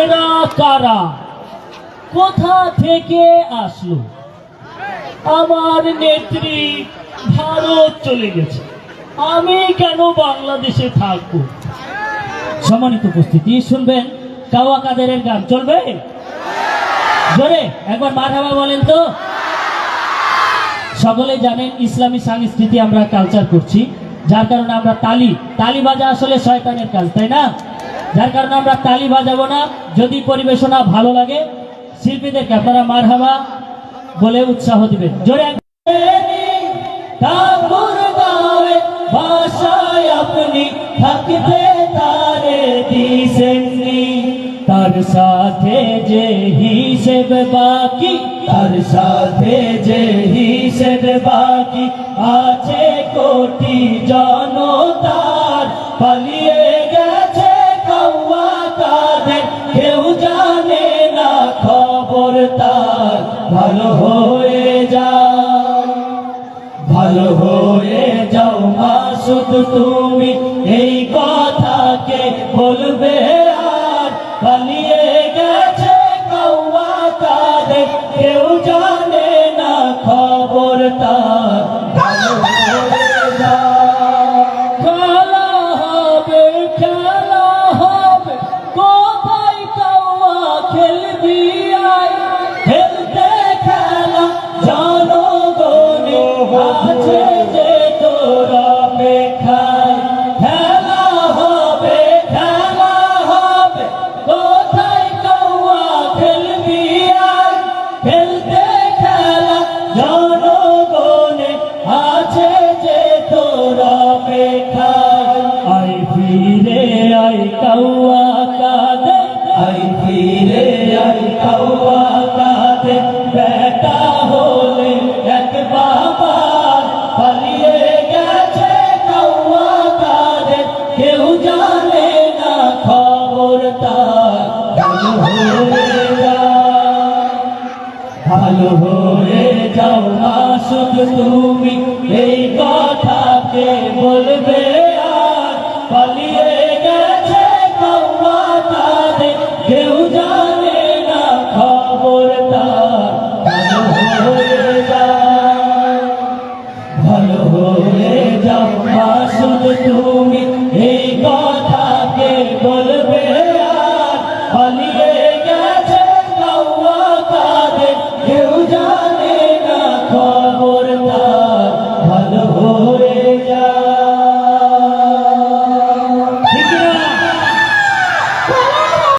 এরা কারা? কোথা থেকে আসলো? আমার নেত্রী ভারত চলে গেছে। আমি কেন বাংলাদেশে থাকব? সম্মানিত উপস্থিতি, শুনবেন কাওয়া কাদেরের গান চলবে? জোরে, একবার মারহাবা বলেন তো। সকলে জানেন, ইসলামী সংস্কৃতি আমরা কালচার করছি। যার কারণে আমরা তালি তালি বাজা আসলে শয়তানের কাজ, তাই না? যার কারণে আমরা তালি বাজাবো না। যদি পরিবেশনা ভালো লাগে, শিল্পীদেরকে আপনারা মারহাবা বলে উৎসাহ দিবেন। জোরে আপনি সাথে যে হিসেব বাকি, তার সাথে যে হিসেব বাকি আছে কোটি জনতার ভালো হয়ে যাও, ভালো হয়ে যাও মা, শুধু তুমি এই কথাকে বলবে আর পালিয়ে গেছে কৌয়া কাদের কেউ জানে কৌয়া কাদে আই ফিরে আই পালিয়ে গেছে কেউ জানে না খবর যাও। তুমি এই কথাকে বল ভুলে যাও আসুন তুমি এই কথাকে কেউ যায়